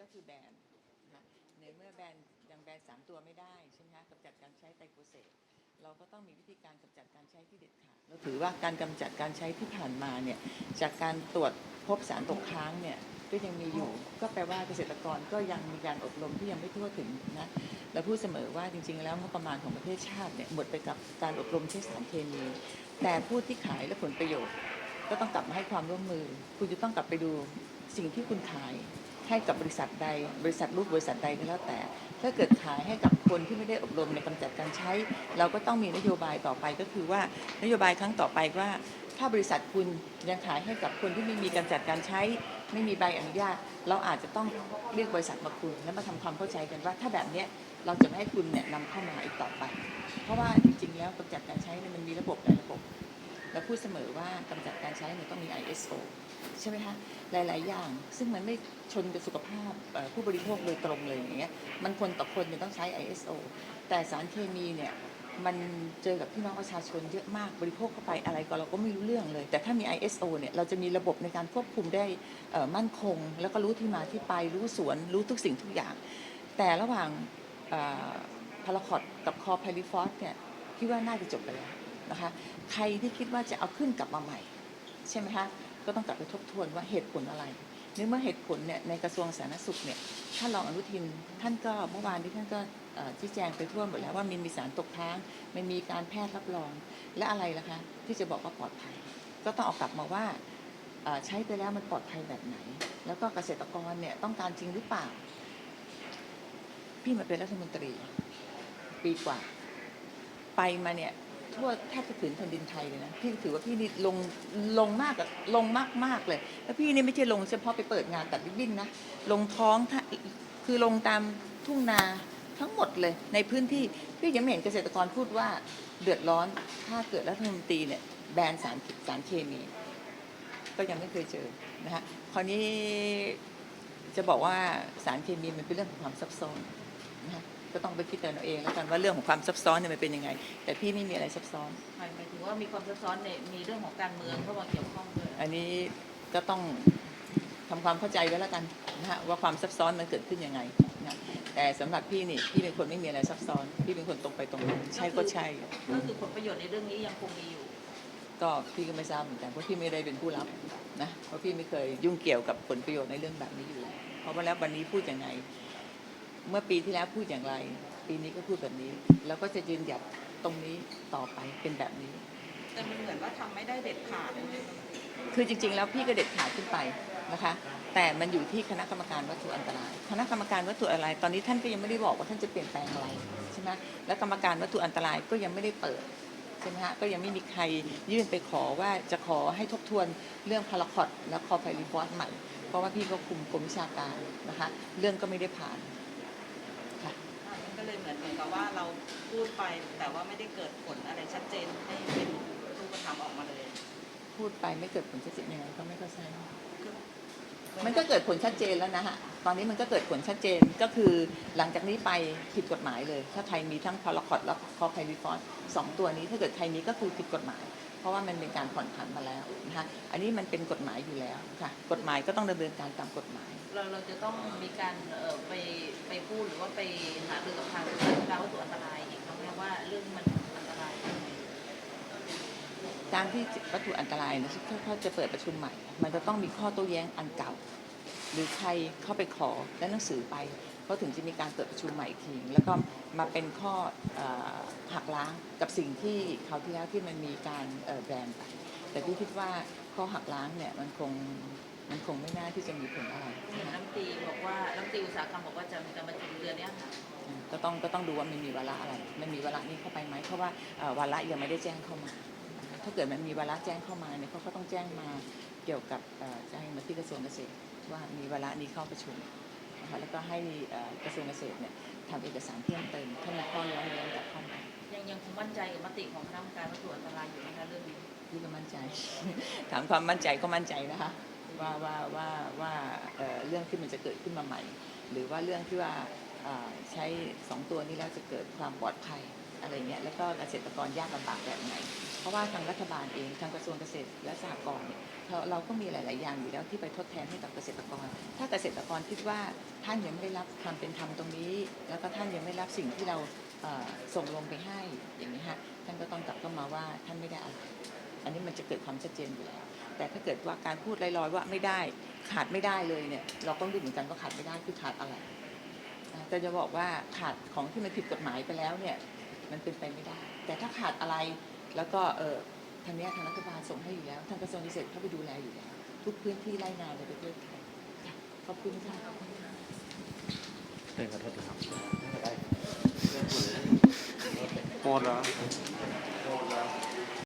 ก็คือแบนนะในเมื่อแบนยังแบนสามตัวไม่ได้ใช่ไหมคะกำจัดการใช้ไตรโคเซตเราก็ต้องมีวิธีการกำจัดการใช้ที่เด็ดขาดเราถือว่าการกำจัดการใช้ที่ผ่านมาเนี่ยจากการตรวจพบสารตกค้างเนี่ยก็ยังมีอยู่ ก็แปลว่าเกษตรกรก็ยังมีการอบรมที่ยังไม่ทั่วถึงนะเราพูดเสมอว่าจริง ๆ แล้วงบประมาณของประเทศชาติเนี่ยหมดไปกับการอบรมใช้สารเคมี แต่ผู้ที่ขายและผลประโยชน์ ก็ต้องกลับมาให้ความร่วมมือ คุณจะต้องกลับไปดูสิ่งที่คุณขาย ให้กับบริษัทใด บริษัทลูกบริษัทใดก็แล้วแต่ ถ้าเกิดขายให้กับคนที่ไม่ได้อบรมในกำจัดการใช้ เราก็ต้องมีนโยบายต่อไปก็คือว่านโยบายครั้งต่อไปว่า ถ้าบริษัทคุณยังขายให้กับคนที่ไม่มีการจัดการใช้ ไม่มีใบอนุญาต เราอาจจะต้องเรียกบริษัทมาคุยและมาทำความเข้าใจกันว่า ถ้าแบบเนี้ยเราจะไม่ให้คุณเนี่ยนำเข้ามาอีกต่อไป เพราะว่าจริงๆแล้วกำจัดการใช้เนี่ยมันมีระบบหลายระบบ เราพูดเสมอว่ากำจัดการใช้มันต้องมี ISO ใช่ไหมคะหลาย ๆ อย่าง ซึ่งมันไม่ชนกับสุขภาพผู้บริโภคโดยตรงเลยอย่างเงี้ยมันคนต่อคนเนี่ยต้องใช้ ISO แต่สารเคมีเนี่ยมันเจอกับพี่น้องประชาชนเยอะมากบริโภคเข้าไปอะไรก็เราก็ไม่รู้เรื่องเลย แต่ถ้ามี ISO เนี่ยเราจะมีระบบในการควบคุมได้มั่นคง แล้วก็รู้ที่มาที่ไปรู้สวนรู้ทุกสิ่งทุกอย่าง แต่ระหว่างพาราคอตกับคอไพลิฟอสเนี่ยพี่ว่าน่าจะจบไปแล้ว นะคะ ใครที่คิดว่าจะเอาขึ้นกลับมาใหม่ ใช่ไหมคะ ก็ต้องกลับไปทบทวนว่าเหตุผลอะไรในเมื่อเหตุผลเนี่ยในกระทรวงสาธารณสุขเนี่ยท่านรองอนุทินท่านก็เมื่อวานที่ท่านก็ชี้แจงไปทั่วหมดแล้วว่ามันมีสารตกค้างมันมีการแพทย์รับรอง และอะไรล่ะคะ ที่จะบอกว่าปลอดภัย ก็ต้องเอากลับมาว่าใช้ไปแล้วมันปลอดภัยแบบไหน แล้วก็เกษตรกรเนี่ยต้องการจริงหรือเปล่า พี่มาเป็นรัฐมนตรี ปีกว่า ไปมาเนี่ย ทั่วแทบจะถึงแผ่นดินไทยเลยนะพี่ถือว่าพี่นี่ลงลงมากอะลงมากมากๆเลย แล้วพี่นี่ไม่ใช่ลงเฉพาะไปเปิดงานตัดริบบิ้นนะลงท้องคือลงตามทุ่งนาทั้งหมดเลยในพื้นที่พี่ยังไม่เห็นเกษตรกรพูดว่าเดือดร้อนถ้าเกิดรัฐมนตรีเนี่ยแบนสารสารเคมี ก็ยังไม่เคยเจอนะคะคราวนี้จะบอกว่าสารเคมีมันเป็นเรื่องของความซับซ้อนนะคะ ก็ต้องไปคิดเอาเองแล้วกันว่าเรื่องของความซับซ้อนเนี่ยมันเป็นยังไง แต่พี่ไม่มีอะไรซับซ้อนหมายหมายถึงว่ามีความซับซ้อนในมีเรื่องของการเมืองเข้ามาเกี่ยวข้องด้วยอันนี้ก็ต้องทำความเข้าใจไว้แล้วกันนะฮะว่าความซับซ้อนมันเกิดขึ้นยังไงนะแต่สำหรับพี่นี่พี่เป็นคนไม่มีอะไรซับซ้อน พี่เป็นคนตรงไปตรงมาใช่ก็ใช่ ก็คือผลประโยชน์ในเรื่องนี้ยังคงมีอยู่ ก็พี่ก็ไม่ทราบเหมือนกันเพราะพี่ไม่ได้เป็นผู้รับนะเพราะพี่ไม่เคยยุ่งเกี่ยวกับผลประโยชน์ในเรื่องแบบนี้อยู่แล้วเพราะว่าแล้ววันนี้พูดยังไง เมื่อปีที่แล้วพูดอย่างไร ปีนี้ก็พูดแบบนี้ แล้วก็จะยืนหยัดตรงนี้ต่อไปเป็นแบบนี้ แต่มันเหมือนว่าทำไม่ได้เด็ดขาดคือจริง ๆ แล้วพี่ก็เด็ดขาดขึ้นไปนะคะ แต่มันอยู่ที่คณะกรรมการวัตถุอันตราย คณะกรรมการวัตถุอะไร ตอนนี้ท่านก็ยังไม่ได้บอกว่าท่านจะเปลี่ยนแปลงอะไรใช่ไหมและกรรมการวัตถุอันตรายก็ยังไม่ได้เปิดใช่ไหมฮะก็ยังไม่มีใครยื่นไปขอว่าจะขอให้ทบทวนเรื่องพาราคอตและคอไฟรีฟอสใหม่ เพราะว่าพี่ก็คุมกรมวิชาการนะคะ เรื่องก็ไม่ได้ผ่านค่ะมัน ก็เลยเหมือนเหมือนกับว่าเราพูดไปแต่ว่าไม่ได้เกิดผลอะไรชัดเจนให้เป็นรูปธรรมออกมาเลย พูดไปไม่เกิดผลชัดเจนยังไงก็ไม่เข้าใจคือมันก็เกิดผลชัดเจนแล้วนะฮะ ตอนนี้มันก็เกิดผลชัดเจนก็คือหลังจากนี้ไปผิดกฎหมายเลย ถ้าใครมีทั้งพาราคอตและคอไพริฟอสสองตัวนี้ถ้าเกิดใครมีก็คือผิดกฎหมาย เพราะว่ามันเป็นการผ่อนผันมาแล้วนะคะ อันนี้มันเป็นกฎหมายอยู่แล้วค่ะ กฎหมายก็ต้องดำเนินการตามกฎหมาย เราเราจะต้องมีการเอ่อไปไปพูดหรือว่าไปหารือกับทางดาววัตถุอันตรายอีกครั้งไหมว่าเรื่องมันอันตรายยังไงการที่วัตถุอันตรายนะถ้าเขาจะเปิดประชุมใหม่ มันจะต้องมีข้อโต้แย้งอันเก่า หรือใครเข้าไปขอและหนังสือไปเขาถึงจะมีการเปิดประชุมใหม่อีกทีแล้วก็มาเป็นข้อเอ่อหักล้างกับสิ่งที่คราวที่แล้วที่มันมีการเอ่อแบนไปแต่พี่คิดว่าข้อหักล้างเนี่ยมันคง มันคงไม่น่าที่จะมีผลอะไรเห็นนะคะน้ำตรีบอกว่าน้ำตรีอุตสาหกรรมบอกว่าจะมีการประชุมเดือนเนี้ยค่ะอืมก็ต้องก็ต้องดูว่ามันมีวาระอะไร มันมีวาระนี้เข้าไปไหมเพราะว่าเอ่อวาระยังไม่ได้แจ้งเข้ามา ถ้าเกิดมันมีวาระแจ้งเข้ามาเนี่ยเขาก็ต้องแจ้งมาเกี่ยวกับเอ่อแจ้งมาที่กระทรวงเกษตร ว่ามีวาระนี้เข้าประชุมนะคะแล้วก็ให้เอ่อกระทรวงเกษตรเนี่ยทำเอกสารเพิ่มเติมถ้ามีข้อร้องเรียนกลับเข้ามายังยังคงมั่นใจกับมติของคณะกรรมการวัตถุอันตรายอยู่นะคะเรื่องนี้ พี่ก็มั่นใจ ถามความมั่นใจก็มั่นใจนะคะ ว่าว่าว่าว่าเรื่องที่มันจะเกิดขึ้นมาใหม่ หรือว่าเรื่องที่ว่าใช้สองตัวนี้แล้วจะเกิดความปลอดภัยอะไรเงี้ยแล้วก็เกษตรกรยากลำบากแบบไหน เพราะว่าทางรัฐบาลเองทางกระทรวงเกษตรและสหกรณ์เนี่ยเราเราก็มีหลาย ๆ อย่างอยู่แล้วที่ไปทดแทนให้กับเกษตรกร ถ้าเกษตรกรคิดว่าท่านยังไม่ได้รับความเป็นธรรมตรงนี้ แล้วก็ท่านยังไม่รับสิ่งที่เราส่งลงไปให้อย่างนี้ฮะท่านก็ต้องกลับเข้ามาว่าท่านไม่ได้อะไรอันนี้มันจะเกิดความชัดเจนอยู่แล้ว แต่ถ้าเกิดว่าการพูดลอยๆว่าไม่ได้ขาดไม่ได้เลยเนี่ย เราต้องดูเหมือนกันว่าขาดไม่ได้คือขาดอะไรอ่าแต่จะบอกว่าขาดของที่มันผิดกฎหมายไปแล้วเนี่ย มันเป็นไปไม่ได้ แต่ถ้าขาดอะไรแล้วก็เออทางเนี้ยทางรัฐบาลส่งให้อยู่แล้ว ทางกระทรวงเกษตรเข้าไปดูแลอยู่แล้ว ทุกพื้นที่ไร่นาในประเทศไทยค่ะขอบคุณค่ะเป็นขอโทษครับหมดแล้ว